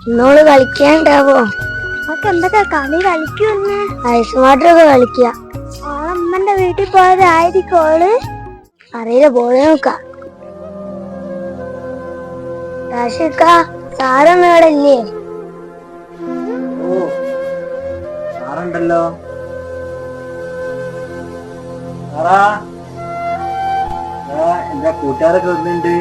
ഇന്നോൾ കളിക്കാണ്ടാവോ? എന്തൊക്കെ കളി കളിക്കുമെന്ന് ഐസ് വാട്ടറൊക്കെ കളിക്കുക ഓളമ്മന്റെ വീട്ടിൽ പോയതായിരിക്കും ഓൾ. അറിയില്ല പോയി നോക്കാം. രാശിക്ക സാറൊന്നും ഇവിടെ ഇല്ലേ? ഓ സാറുണ്ടല്ലോ. സാറാ. കൂട്ടുകാരൊക്കെ വന്നിട്ടുണ്ട്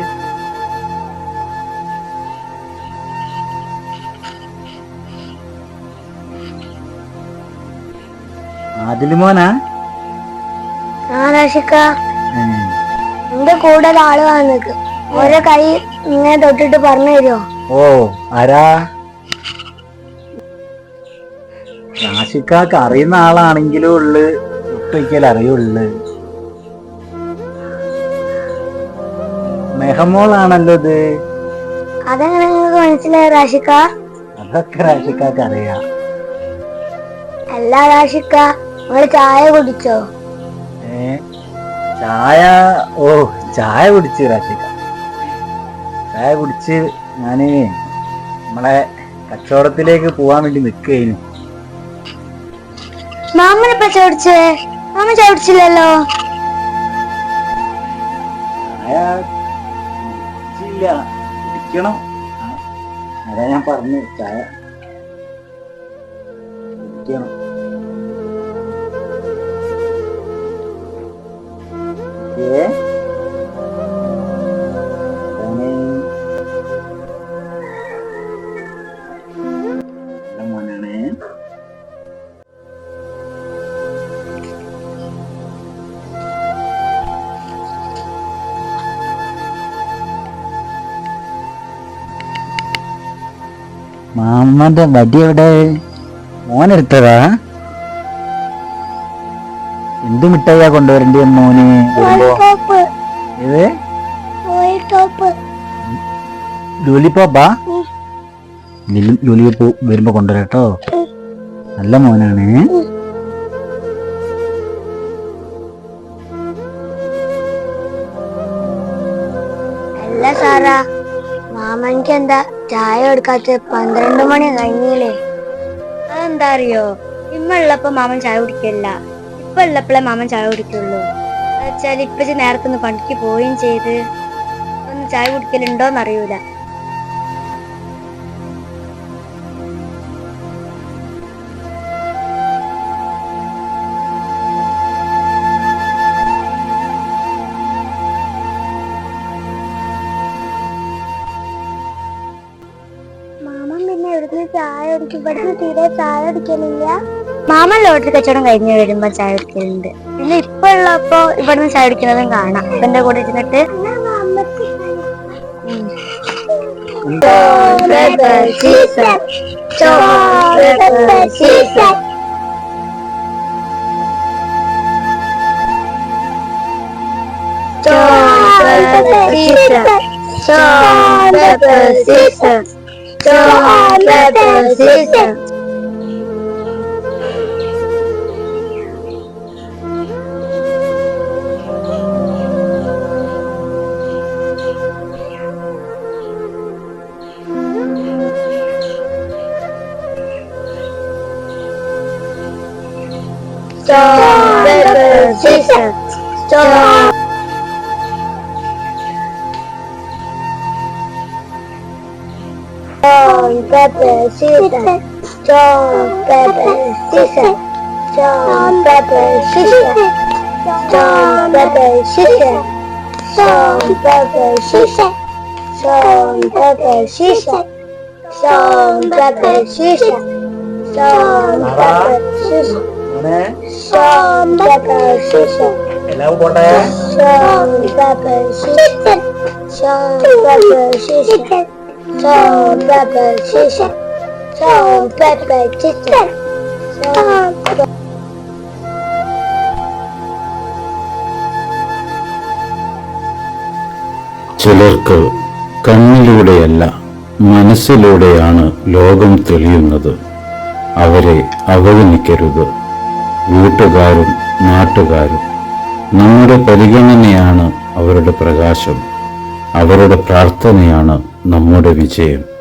ആദിൽ മോനാ? എന്റെ കൂടെ ആൾ വന്നിക്ക് ഓരോ കൈ ഇങ്ങനെ തൊട്ടിട്ട് പറഞ്ഞു തരുമോ ഓ ആരാ? രാശിക്കാക്ക് അറിയുന്ന ആളാണെങ്കിലും ഉള്ളു. ഒട്ടുവയ്ക്കൽ അറിയുള്ളു. മെഹമോളാണല്ലോ ഇത്. അതെങ്ങനെ നിങ്ങൾക്ക് മനസ്സിലായ രാശിക്ക അതൊക്കെ രാശിക്കാക്ക് അറിയാം അല്ല രാശിക്ക ചായ കുടിച്ചോ? ഏ ചായ ഓ ചായ കുടിച്ച് രാശിക്ക ചായ കുടിച്ച് ഞാൻ നമ്മളെ കച്ചവടത്തിലേക്ക് പോവാൻ വേണ്ടി നിൽക്കുകയായിരുന്നു ചോദിച്ചേ മാമ ചോദിച്ചില്ലല്ലോ ചായ കുടിച്ചില്ല. കുടിക്കണം. ആ, അതാ ഞാൻ പറഞ്ഞു ചായ കുടിക്കണം. here. മാമന്റെ വടി എവിടെ മോനെടുത്തതാ എന്ത് മിഠായിയാ കൊണ്ടുവരണ്ടേ മോന്? ഇത് ടോപ്പ് ലൂലിപ്പോപ്പാ ലൂലിപ്പോ വരുമ്പോ കൊണ്ടുവരാട്ടോ നല്ല മോനാണ്. അല്ല സാറാ. മാമനിക്ക് എന്താ ചായ കൊടുക്കാത്ത പന്ത്രണ്ട് മണി കഴിഞ്ഞില്ലേ? അതെന്താ അറിയോ? ഇമ്മ ഉള്ളപ്പോ മാമൻ ചായ കുടിക്കില്ല ഇപ്പൊ ഉള്ളപ്പോഴേ മാമൻ ചായ കുടിക്കുള്ളൂ. വെച്ചാൽ ഇപ്പൊ നേരത്തെ ഒന്ന് പണിക്ക് പോവുകയും ചെയ്ത് ഒന്ന് ചായ കുടിക്കലുണ്ടോന്ന് അറിയൂല മാമൻ പിന്നെ ഇവിടുന്ന് ചായ കുടിക്കും? ഇവിടുന്ന് തീരെ ചായ കുടിക്കലില്ല. മാമൻ ലോട്ടറി കച്ചവടം കഴിഞ്ഞ് വരുമ്പോ ചായ കുടിക്കലുണ്ട്. പിന്നെ ഇപ്പൊ ഉള്ളപ്പോ ഇവിടുന്ന് ചായ കുടിക്കുന്നതും കാണാം. ഇവന്റെ കൂടെ ഇരുന്നിട്ട് John Pepper Season. John Pepper Season. John Pepper Season. John Pepper Season. John Pepper Season. John Pepper Season. John Pepper Season. John Pepper. മോനെ John Pepper Season. എല്ലാവരും പോട്ടെ? ചിലർക്ക് കണ്ണിലൂടെയല്ല മനസ്സിലൂടെയാണ് ലോകം തെളിയുന്നത്. അവരെ അവഗണിക്കരുത്. വീട്ടുകാരും നാട്ടുകാരും നമ്മുടെ പരിഗണനയാണ് അവരുടെ പ്രകാശം. അവരുടെ പ്രാർത്ഥനയാണ് നമ്മുടെ വിജയം.